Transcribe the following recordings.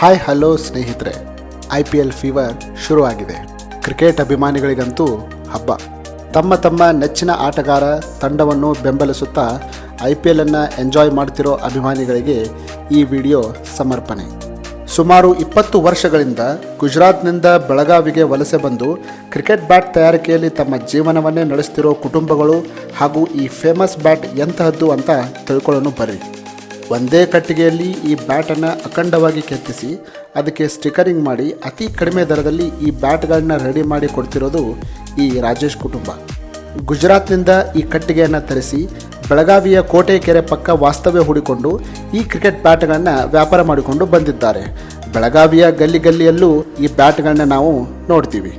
Hi, hello ಸ್ನೇಹಿತರೆ. I P L fever ಶುರುವಾಗಿದೆ. Cricket ಅಭಿಮಾನಿಗಳಿಗಂತೂ ಹಬ್ಬ. ತಮ್ಮ ತಮ್ಮ ನೆಚ್ಚಿನ ಆಟಗಾರ ತಂಡವನ್ನು ಬೆಂಬಲಿಸುತ್ತಾ ಐ ಪಿ ಎಲ್ ಅನ್ನು ಎಂಜಾಯ್ ಮಾಡ್ತಿರೋ ಅಭಿಮಾನಿಗಳಿಗೆ ಈ ವಿಡಿಯೋ ಸಮರ್ಪಣೆ. ಸುಮಾರು ಇಪ್ಪತ್ತು ವರ್ಷಗಳಿಂದ ಗುಜರಾತ್ನಿಂದ ಬೆಳಗಾವಿಗೆ ವಲಸೆ ಬಂದು ಕ್ರಿಕೆಟ್ ಬ್ಯಾಟ್ ತಯಾರಿಕೆಯಲ್ಲಿ ತಮ್ಮ ಜೀವನವನ್ನೇ ನಡೆಸ್ತಿರೋ ಕುಟುಂಬಗಳು ಹಾಗೂ ಈ ಫೇಮಸ್ ಬ್ಯಾಟ್ ಎಂತಹದ್ದು ಅಂತ ತಿಳ್ಕೊಳ್ಳೋಣ ಬರ್ರಿ ಒಂದೇ ಕಟ್ಟಿಗೆಯಲ್ಲಿ ಈ ಬ್ಯಾಟನ್ನು ಅಖಂಡವಾಗಿ ಕೆತ್ತಿಸಿ ಅದಕ್ಕೆ ಸ್ಟಿಕರಿಂಗ್ ಮಾಡಿ ಅತಿ ಕಡಿಮೆ ದರದಲ್ಲಿ ಈ ಬ್ಯಾಟ್ಗಳನ್ನ ರೆಡಿ ಮಾಡಿ ಕೊಡ್ತಿರೋದು ಈ ರಾಜೇಶ್ ಕುಟುಂಬ. ಗುಜರಾತ್ನಿಂದ ಈ ಕಟ್ಟಿಗೆಯನ್ನು ತರಿಸಿ ಬೆಳಗಾವಿಯ ಕೋಟೆ ಕೆರೆ ಪಕ್ಕ ವಾಸ್ತವ್ಯ ಹೂಡಿಕೊಂಡು ಈ ಕ್ರಿಕೆಟ್ ಬ್ಯಾಟ್ಗಳನ್ನು ವ್ಯಾಪಾರ ಮಾಡಿಕೊಂಡು ಬಂದಿದ್ದಾರೆ. ಬೆಳಗಾವಿಯ ಗಲ್ಲಿ ಗಲ್ಲಿಯಲ್ಲೂ ಈ ಬ್ಯಾಟ್ಗಳನ್ನ ನಾವು ನೋಡ್ತೀವಿ.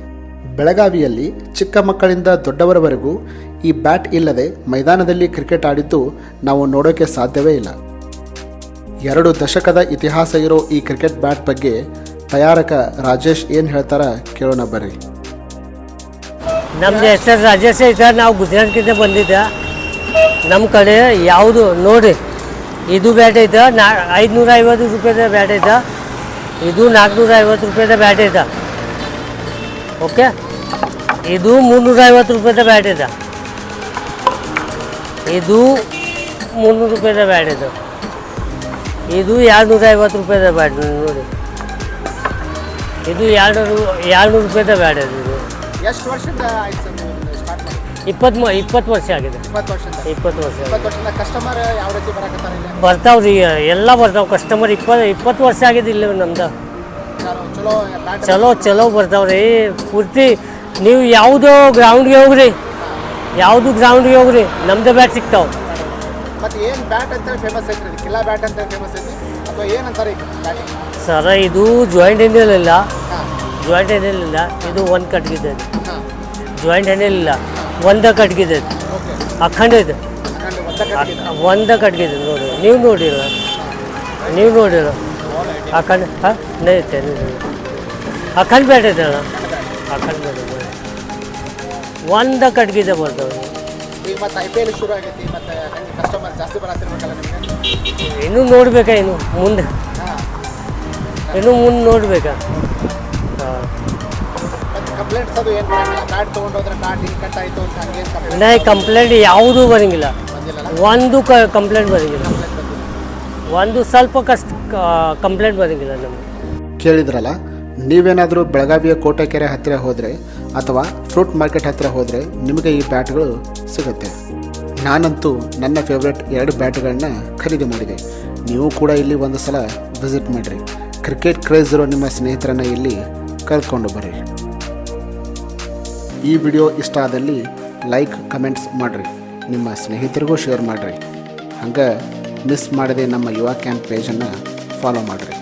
ಬೆಳಗಾವಿಯಲ್ಲಿ ಚಿಕ್ಕ ಮಕ್ಕಳಿಂದ ದೊಡ್ಡವರವರೆಗೂ ಈ ಬ್ಯಾಟ್ ಇಲ್ಲದೆ ಮೈದಾನದಲ್ಲಿ ಕ್ರಿಕೆಟ್ ಆಡಿದ್ದು ನಾವು ನೋಡೋಕೆ ಸಾಧ್ಯವೇ ಇಲ್ಲ. ಎರಡು ದಶಕದ ಇತಿಹಾಸ ಇರೋ ಈ ಕ್ರಿಕೆಟ್ ಬ್ಯಾಟ್ ಬಗ್ಗೆ ತಯಾರಕ ರಾಜೇಶ್ ಏನು ಹೇಳ್ತಾರ ಕೇಳೋಣ ಬರ್ರಿ. ನಮ್ದು ಹೆಸರು ರಾಜೇಶ್ ಐತೆ ನಾವು ಗುಜರಾತ್ಕಿಂತ ಬಂದಿದ್ದೆ. ನಮ್ಮ ಕಡೆ ಯಾವುದು, ನೋಡಿ, ಇದು ಬ್ಯಾಟ್ ಐತೆ, ನಾ ಐದುನೂರ ಐವತ್ತು ರೂಪಾಯಿದ ಬ್ಯಾಟ್ ಐತೆ, ಇದು ನಾಲ್ಕುನೂರ ಐವತ್ತು ರೂಪಾಯಿದ ಬ್ಯಾಟ್ ಐತೆ. ಓಕೆ? ಇದು ಮುನ್ನೂರ ಐವತ್ತು ರೂಪಾಯಿದ ಬ್ಯಾಟ್ ಇದೆ ಇದು ಮುನ್ನೂರು ರೂಪಾಯಿದ ಬ್ಯಾಟ್ ಐತೆ. ಇದು ಎರಡುನೂರ ಐವತ್ತು ರೂಪಾಯಿದ ಬೇಡ ನೋಡಿ. ಇದು ಎರಡು ಎರಡುನೂರು ರೂಪಾಯಿದ ಐತೆ ಇದು. ಎಷ್ಟು ವರ್ಷದ ಆಯ್ತು ಸ್ಟಾರ್ಟ್ ಮಾಡಿ ಇಪ್ಪತ್ತು ಇಪ್ಪತ್ತು ವರ್ಷ ಆಗಿದೆ. ಇಪ್ಪತ್ತು ವರ್ಷದ. ಇಪ್ಪತ್ತು ವರ್ಷ ಆಗಿದೆ. ಇಪ್ಪತ್ತು ವರ್ಷದ ಕಸ್ಟಮರ್ ಯಾವ ರೀತಿ ಬರಕತ್ತಾರೆ ಇಲ್ಲಿ? ಬರ್ತಾವ್ರಿ ಎಲ್ಲ ಬರ್ತಾವ. ಕಸ್ಟಮರ್ ಇಪ್ಪತ್ತು ಇಪ್ಪತ್ತು ವರ್ಷ ಆಗಿದೆ ಇಲ್ಲಿ ನಮ್ದು. ಚಲೋ ಚಲೋ ಬ್ಯಾಟ್ ಚಲೋ ಚಲೋ ಬರ್ತಾವ್ರಿ. ಪೂರ್ತಿ ನೀವು ಯಾವುದೋ ಗ್ರೌಂಡ್ಗೆ ಹೋಗ್ರಿ. ಯಾವುದು ಗ್ರೌಂಡ್ಗೆ ಹೋಗ್ರಿ ನಮ್ದು ಬ್ಯಾಟ್ ಸಿಗ್ತಾವ. ಮತ್ತೆ ಏನು ಬ್ಯಾಟ್ ಅಂತೇಳಿ ಫೇಮಸ್ ಐತ್ರಿ ಇದು ಕಿಲ್ಲಾ ಬ್ಯಾಟ್ ಅಂತೇಳಿ ಫೇಮಸ್ ಐತಿ ಅಥವಾ ಏನಂತಾರೆ ಈಗ ಬ್ಯಾಟ್ ಸರ ಇದು ಜಾಯಿಂಟ್ ಹ್ಯಾಂಡಲ್ ಇಲ್ಲ ಹಾಂ. ಜಾಯಿಂಟ್ ಇಲ್ಲ ಇದು ಒಂದು ಕಟ್ಗಿದೆ ಹಾಂ. ಜಾಯಿಂಟ್ ಇಲ್ಲ ಒಂದ ಕಟ್ಗಿದೆ ಓಕೆ. ಅಖಂಡ ಇದೆ. ಹಾಕೊಂಡು ಒಂದ ಕಟ್ಟಿಗೆ ಒಂದ ಕಟ್ಗಿದೆ ನೋಡಿ. ನೀವು ನೋಡಿರ. ನೀವು ನೋಡಿರ. ಅಖಂಡ ಹಾಂ? ನೈತೆ ಅಖಂಡ ಬ್ಯಾಟ್ ಇದೆ ಅಣ್ಣ. ಅಖಂಡ ಬ್ಯಾಟ್ ಒಂದ ಕಟ್ಗಿದೆ ಬರ್ತಾವೆ ಈಗ ಮತ್ತೆ ಐ ಪಿ ಎಲ್ ಶುರು ಆಗೈತಿ ಮತ್ತೆ ಹೆಂಗೆ ಕಸ್ಟಮರ್ ಜಾಸ್ತಿ ಬರತ್ತಿರ್ಬೇಕಲ್ಲ ನಿಮಗೆ? ಇನ್ನೂ ನೋಡ್ಬೇಕಾ ಇನ್ನು ಮುಂದೆ? ಏನು ಇನ್ನು ಮುಂದೆ ನೋಡ್ಬೇಕಾ? ಕಂಪ್ಲೇಂಟ್ಸ್ ಅದು ಏನು ತೊಗೊಂಡೋದ್ರೆ ಕಟ್ ಆಯಿತು ಅಂತ ಹಂಗೇನು ಕಂಪ್ಲೇಂಟ್ ನಾ ಕಂಪ್ಲೇಂಟ್ ಯಾವುದೂ ಬರಂಗಿಲ್ಲ. ಒಂದು ಕ ಕಂಪ್ಲೇಂಟ್ ಬರಂಗಿಲ್ಲ. ಒಂದು ಸ್ವಲ್ಪ ಕಷ್ಟ ಕಂಪ್ಲೇಂಟ್ ಬರಂಗಿಲ್ಲ ನಮಗೆ. ಕೇಳಿದ್ರಲ್ಲ ನೀವೇನಾದರೂ ಬೆಳಗಾವಿಯ ಕೋಟೆಕೆರೆ ಹತ್ತಿರ ಹೋದರೆ ಅಥವಾ ಫ್ರೂಟ್ ಮಾರ್ಕೆಟ್ ಹತ್ತಿರ ಹೋದರೆ ನಿಮಗೆ ಈ ಬ್ಯಾಟ್ಗಳು ಸಿಗುತ್ತೆ. ನಾನಂತೂ ನನ್ನ ಫೇವ್ರೆಟ್ ಎರಡು ಬ್ಯಾಟ್ಗಳನ್ನ ಖರೀದಿ ಮಾಡಿದೆ. ನೀವು ಕೂಡ ಇಲ್ಲಿ ಒಂದು ಸಲ ವಿಸಿಟ್ ಮಾಡಿರಿ. ಕ್ರಿಕೆಟ್ ಕ್ರೇಜ್ ಇರೋ ನಿಮ್ಮ ಸ್ನೇಹಿತರನ್ನ ಇಲ್ಲಿ ಕರ್ಕೊಂಡು ಬರ್ರಿ. ಈ ವಿಡಿಯೋ ಇಷ್ಟ ಆದಲ್ಲಿ ಲೈಕ್ ಕಮೆಂಟ್ಸ್ ಮಾಡಿರಿ. ನಿಮ್ಮ ಸ್ನೇಹಿತರಿಗೂ ಶೇರ್ ಮಾಡಿರಿ. ಹಂಗೆ ಮಿಸ್ ಮಾಡದೆ ನಮ್ಮ ಯುವ ಕ್ಯಾಂಪ್ ಪೇಜನ್ನು ಫಾಲೋ ಮಾಡಿರಿ.